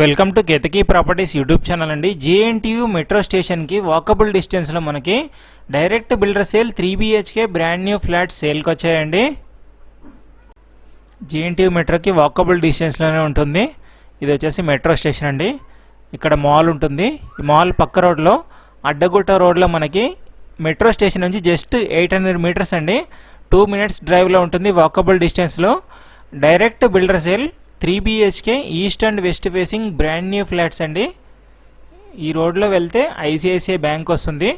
Welcome to Ketaki properties YouTube channel అండి. JNTU metro స్టేషన్కి walkable డిస్టెన్స్లో మనకి direct builder sale three BHK brand new flat సేల్కి వచ్చాయండి. జేఎన్టీయూ మెట్రోకి వాకబుల్ డిస్టెన్స్లోనే ఉంటుంది. ఇది వచ్చేసి మెట్రో స్టేషన్ అండి. ఇక్కడ మాల్ ఉంటుంది. ఈ మాల్ పక్క రోడ్లో అడ్డగుట్ట రోడ్లో మనకి మెట్రో స్టేషన్ నుంచి జస్ట్ ఎయిట్ హండ్రెడ్ మీటర్స్ అండి. టూ మినిట్స్ డ్రైవ్లో ఉంటుంది వాకబుల్ డిస్టెన్స్లో. Direct builder sale three BHK east and west facing brand new flats అండి. ఈ రోడ్లో వెళ్తే ఐసిఐసిఐ బ్యాంక్ వస్తుంది.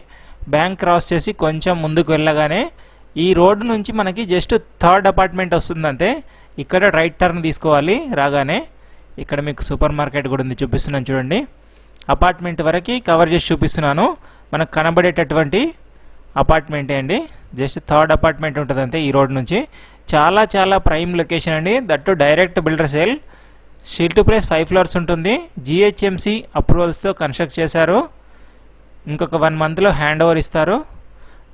బ్యాంక్ క్రాస్ చేసి కొంచెం ముందుకు వెళ్ళగానే ఈ రోడ్ నుంచి మనకి జస్ట్ థర్డ్ అపార్ట్మెంట్ వస్తుందంతే. ఇక్కడ రైట్ టర్న్ తీసుకోవాలి రాగానే. ఇక్కడ మీకు సూపర్ మార్కెట్ కూడా ఉంది చూపిస్తున్నాను చూడండి. అపార్ట్మెంట్ వరకు కవర్ చేసి చూపిస్తున్నాను. మనకు కనబడేటటువంటి అపార్ట్మెంటే అండి. జస్ట్ థర్డ్ అపార్ట్మెంట్ ఉంటుంది అంతే ఈ రోడ్ నుంచి. చాలా చాలా ప్రైమ్ లొకేషన్ అండి. That direct builder sale stilt plus five floors ఉంటుంది. జిహెచ్ఎంసి అప్రూవల్స్తో కన్స్ట్రక్ట్ చేశారు. ఇంకొక వన్ మంత్లో హ్యాండ్ ఓవర్ ఇస్తారు.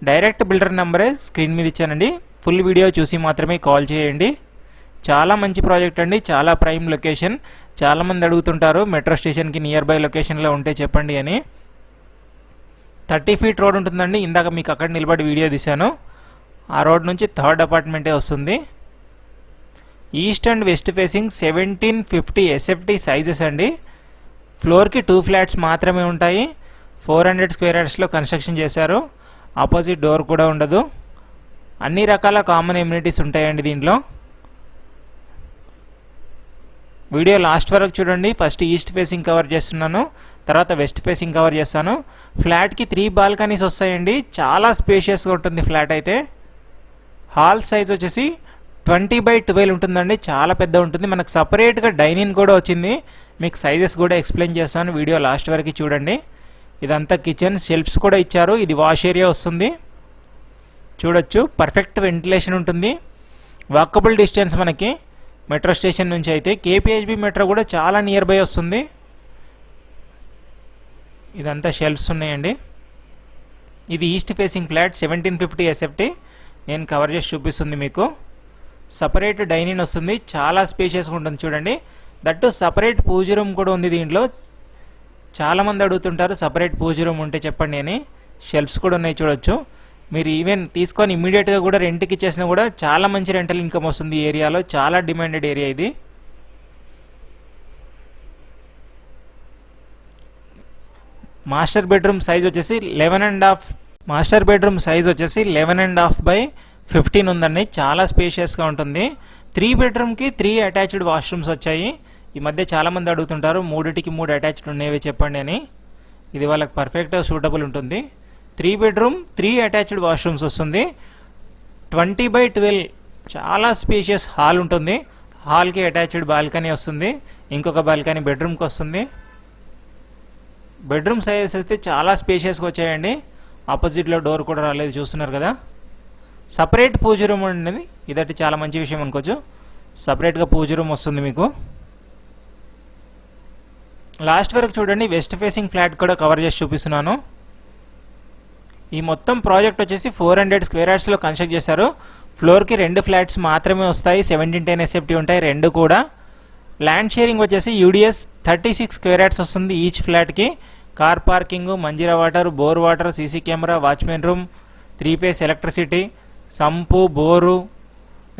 డైరెక్ట్ బిల్డర్ నెంబరే స్క్రీన్ మీద ఇచ్చానండి. ఫుల్ వీడియో చూసి మాత్రమే కాల్ చేయండి. చాలా మంచి ప్రాజెక్ట్ అండి. చాలా ప్రైమ్ లొకేషన్ చాలామంది అడుగుతుంటారు మెట్రో స్టేషన్కి నియర్ బై లొకేషన్లో ఉంటే చెప్పండి అని. థర్టీ ఫీట్ రోడ్ ఉంటుందండి. ఇందాక మీకు అక్కడ నిలబడి వీడియో తీశాను. ఆ రోడ్ నుంచి థర్డ్ అపార్ట్మెంటే వస్తుంది. East and west facing seventeen fifty SFT sizes అండి. ఫ్లోర్కి టూ ఫ్లాట్స్ మాత్రమే ఉంటాయి. ఫోర్ హండ్రెడ్ స్క్వేర్ యార్డ్స్లో కన్స్ట్రక్షన్ చేశారు. ఆపోజిట్ డోర్ కూడా ఉండదు. అన్ని రకాల కామన్ ఎమ్యూనిటీస్ ఉంటాయండి దీంట్లో. వీడియో లాస్ట్ వరకు చూడండి. ఫస్ట్ ఈస్ట్ ఫేసింగ్ కవర్ చేస్తున్నాను. తర్వాత వెస్ట్ ఫేసింగ్ కవర్ చేస్తాను. ఫ్లాట్కి త్రీ బాల్కనీస్ వస్తాయండి. చాలా స్పేషియస్గా ఉంటుంది ఫ్లాట్ అయితే. హాల్ సైజ్ వచ్చేసి ట్వంటీ బై ట్వెల్వ్ ఉంటుందండి. చాలా పెద్ద ఉంటుంది. మనకు సపరేట్గా డైనింగ్ కూడా వచ్చింది. మీకు సైజెస్ కూడా ఎక్స్ప్లెయిన్ చేస్తాను. వీడియో లాస్ట్ వరకు చూడండి. ఇదంతా కిచెన్. షెల్ఫ్స్ కూడా ఇచ్చారు. ఇది వాష్ ఏరియా వస్తుంది. చూడొచ్చు. పర్ఫెక్ట్ వెంటిలేషన్ ఉంటుంది. వాకబుల్ డిస్టెన్స్ మనకి మెట్రో స్టేషన్ నుంచి అయితే. కేపీహెచ్బి మెట్రో కూడా చాలా నియర్ బై వస్తుంది. ఇదంతా షెల్ఫ్స్ ఉన్నాయండి. ఇది east facing flat seventeen fifty SFT నేను కవర్ చేసి చూపిస్తుంది మీకు. సపరేట్ డైనింగ్ వస్తుంది. చాలా స్పేషియస్గా ఉంటుంది చూడండి. దట్టు సపరేట్ పూజ రూమ్ కూడా ఉంది దీంట్లో. చాలామంది అడుగుతుంటారు సపరేట్ పూజ రూమ్ ఉంటే చెప్పండి అని. షెల్ఫ్స్ కూడా ఉన్నాయి చూడొచ్చు. మీరు ఈవెన్ తీసుకొని ఇమీడియట్గా కూడా రెంట్కి ఇచ్చేసినా కూడా చాలా మంచి రెంటల్ ఇన్కమ్ వస్తుంది ఈ ఏరియాలో. చాలా డిమాండెడ్ ఏరియా ఇది. మాస్టర్ బెడ్రూమ్ సైజ్ వచ్చేసి eleven and half master bedroom size వచ్చేసి eleven and half by fifteen ఉందండి. చాలా స్పేషియస్గా ఉంటుంది. త్రీ బెడ్రూమ్కి త్రీ అటాచ్డ్ వాష్రూమ్స్ వచ్చాయి. ఈ మధ్య చాలామంది అడుగుతుంటారు మూడిటికి మూడు అటాచ్డ్ ఉండేవి చెప్పండి అని. ఇది వాళ్ళకి పర్ఫెక్ట్గా సూటబుల్ ఉంటుంది. Three bedroom three attached washrooms వస్తుంది. ట్వంటీ బై ట్వెల్వ్ చాలా స్పేషియస్ హాల్ ఉంటుంది. హాల్కి అటాచ్డ్ బాల్కనీ వస్తుంది. ఇంకొక బాల్కనీ బెడ్రూమ్కి వస్తుంది. బెడ్రూమ్ సైజెస్ అయితే చాలా స్పేషియస్గా వచ్చాయండి. ఆపోజిట్లో డోర్ కూడా రాలేదు చూస్తున్నారు కదా? సపరేట్ పూజ రూమ్ అనేది ఇదటి చాలా మంచి విషయం అనుకోవచ్చు. సపరేట్గా పూజ రూమ్ వస్తుంది మీకు. లాస్ట్ వరకు చూడండి వెస్ట్ ఫేసింగ్ ఫ్లాట్ కూడా కవర్ చేసి చూపిస్తున్నాను. ఈ మొత్తం ప్రాజెక్ట్ వచ్చేసి ఫోర్ హండ్రెడ్ స్క్వేర్ యార్డ్స్లో కన్స్ట్రక్ట్ చేశారు. ఫ్లోర్కి రెండు ఫ్లాట్స్ మాత్రమే వస్తాయి. సెవెంటీన్ టెన్ ఎస్ఎఫ్టీ ఉంటాయి రెండు కూడా. ల్యాండ్ షేరింగ్ వచ్చేసి UDS thirty six square yards వస్తుంది ఈచ్ ఫ్లాట్కి. Car parking Manjira water bore water CC camera watchman room three phase electricity sump bore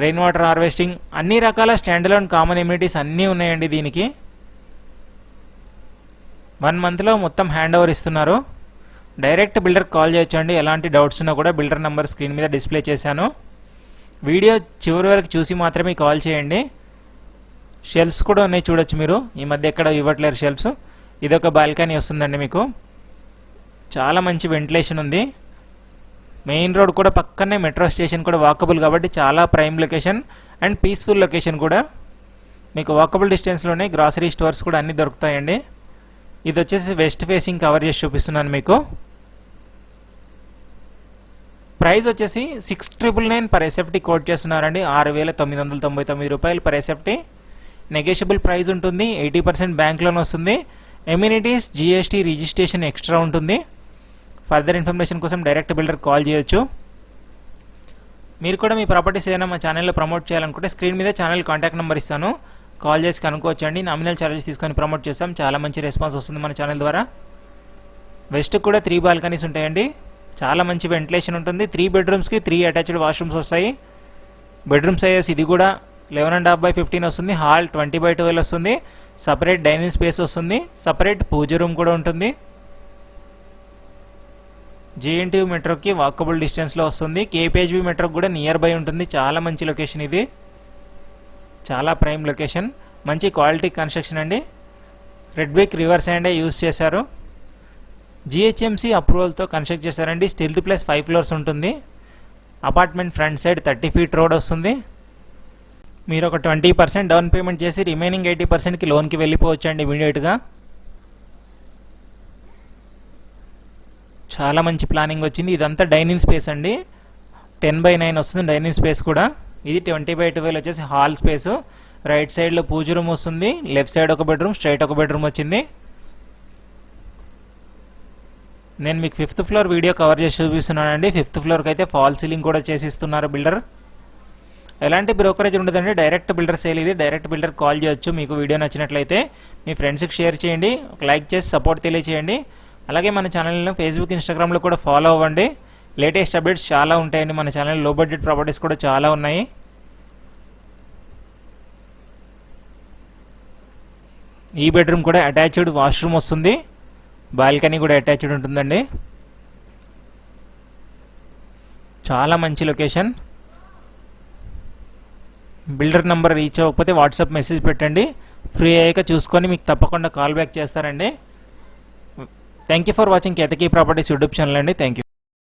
rain water harvesting అన్ని రకాల స్టాండ్లోన్ కామన్ ఇమ్యూనిటీస్ అన్నీ ఉన్నాయండి దీనికి. వన్ మంత్లో మొత్తం హ్యాండ్ ఓవర్ ఇస్తున్నారు. డైరెక్ట్ బిల్డర్ కాల్ చేయొచ్చండి. ఎలాంటి డౌట్స్ ఉన్నా కూడా బిల్డర్ నెంబర్ స్క్రీన్ మీద డిస్ప్లే చేశాను. వీడియో చివరి వరకు చూసి మాత్రమే కాల్ చేయండి. షెల్ఫ్స్ కూడా ఉన్నాయి చూడొచ్చు మీరు. ఈ మధ్య ఎక్కడ ఇవ్వట్లేరు షెల్ఫ్స్. ఇదొక బాల్కనీ వస్తుందండి మీకు. చాలా మంచి వెంటిలేషన్ ఉంది. మెయిన్ రోడ్ కూడా పక్కనే మెట్రో స్టేషన్ కూడా వాకబుల్ కాబట్టి చాలా prime location and peaceful location కూడా. మీకు వాకబుల్ డిస్టెన్స్లోనే గ్రాసరీ స్టోర్స్ కూడా అన్నీ దొరుకుతాయండి. ఇది వచ్చేసి వెస్ట్ ఫేసింగ్ కవర్ చేసి చూపిస్తున్నాను మీకు. ప్రైస్ వచ్చేసి six triple nine per SFT quote చేస్తున్నారండి. ఆరు వేల తొమ్మిది వందల తొంభై తొమ్మిది రూపాయలు పర్ ఎసెఫ్టీ నెగోషియబుల్ ప్రైస్ ఉంటుంది. ఎయిటీ పర్సెంట్ బ్యాంక్ లోన్ వస్తుంది. ఎమ్యూనిటీస్ జిఎస్టీ రిజిస్ట్రేషన్ ఎక్స్ట్రా ఉంటుంది. ఫర్దర్ ఇన్ఫర్మేషన్ కోసం డైరెక్ట్ బిల్డర్ కాల్ చేయొచ్చు. మీరు కూడా మీ ప్రాపర్టీస్ ఏదైనా మా ఛానల్లో ప్రమోట్ చేయాలనుకుంటే స్క్రీన్ మీద ఛానల్ కాంటాక్ట్ నెంబర్ ఇస్తాను. కాల్ చేసి కనుక్కోవచ్చండి. నామినల్ ఛార్జెస్ తీసుకొని ప్రమోట్ చేస్తాం. చాలా మంచి రెస్పాన్స్ వస్తుంది మన ఛానల్ ద్వారా. వెస్ట్ కూడా త్రీ బాల్కనీస్ ఉంటాయండి. చాలా మంచి వెంటిలేషన్ ఉంటుంది. త్రీ బెడ్రూమ్స్కి త్రీ అటాచ్డ్ వాష్రూమ్స్ వస్తాయి. బెడ్రూమ్ సైజెస్ ఇది కూడా eleven and half by fifteen వస్తుంది. హాల్ ట్వంటీ బై ట్వెల్వ్ వస్తుంది. సపరేట్ డైనింగ్ స్పేస్ వస్తుంది. సపరేట్ పూజ రూమ్ కూడా ఉంటుంది. జేఎన్టీయూ మెట్రోకి వాకబుల్ డిస్టెన్స్లో వస్తుంది. కేపీహెచ్బి మెట్రోకి కూడా నియర్ బై ఉంటుంది. చాలా మంచి లొకేషన్ ఇది. చాలా ప్రైమ్ లొకేషన్. మంచి క్వాలిటీ కన్స్ట్రక్షన్ అండి. రెడ్ బ్రిక్ రివర్స్ హ్యాండే యూస్ చేశారు. జిహెచ్ఎంసీ అప్రూవల్తో కన్స్ట్రక్ట్ చేశారండి. స్టిల్ ప్లస్ ఫైవ్ ఫ్లోర్స్ ఉంటుంది. Apartment front side thirty feet road వస్తుంది. మీరు ఒక ట్వంటీ పర్సెంట్ డౌన్ పేమెంట్ చేసి రిమైనింగ్ ఎయిటీ పర్సెంట్కి లోన్కి వెళ్ళిపోవచ్చు అండి ఇమీడియట్గా. చాలా మంచి ప్లానింగ్ వచ్చింది. ఇదంతా డైనింగ్ స్పేస్ అండి. టెన్ బై నైన్ వస్తుంది డైనింగ్ స్పేస్ కూడా. ఇది ట్వంటీ బై ట్వెల్వ్ వచ్చేసి హాల్ స్పేస్. రైట్ సైడ్లో పూజ రూమ్ వస్తుంది. లెఫ్ట్ సైడ్ ఒక బెడ్రూమ్ స్ట్రైట్ ఒక బెడ్రూమ్ వచ్చింది. నేను మీకు ఫిఫ్త్ ఫ్లోర్ వీడియో కవర్ చేసి చూపిస్తున్నానండి. ఫిఫ్త్ ఫ్లోర్కి అయితే ఫాల్ సీలింగ్ కూడా చేసి ఇస్తున్నారు బిల్డర్. ఎలాంటి బ్రోకరేజ్ ఉండదండి. డైరెక్ట్ బిల్డర్ సేల్ ఇది. డైరెక్ట్ బిల్డర్ కాల్ చేయొచ్చు. మీకు వీడియో నచ్చినట్లయితే మీ ఫ్రెండ్స్కి షేర్ చేయండి. ఒక లైక్ చేసి సపోర్ట్ తెలియచేయండి. అలాగే మన ఛానల్ని ఫేస్బుక్ ఇన్స్టాగ్రామ్లో కూడా ఫాలో అవ్వండి. లేటెస్ట్ అప్డేట్స్ చాలా ఉంటాయండి. మన ఛానల్లో బడ్జెట్ ప్రాపర్టీస్ కూడా చాలా ఉన్నాయి. ఈ బెడ్రూమ్ కూడా అటాచ్డ్ వాష్రూమ్ వస్తుంది. బాల్కనీ కూడా అటాచ్డ్ ఉంటుందండి. చాలా మంచి లొకేషన్. బిల్డర్ నెంబర్ రీచ్ అవ్వకపోతే వాట్సాప్ మెసేజ్ పెట్టండి. ఫ్రీ అయ్యాక చూసుకొని మీకు తప్పకుండా కాల్ బ్యాక్ చేస్తారండి thank you for watching Ketaki properties YouTube channel అండి. Thank you.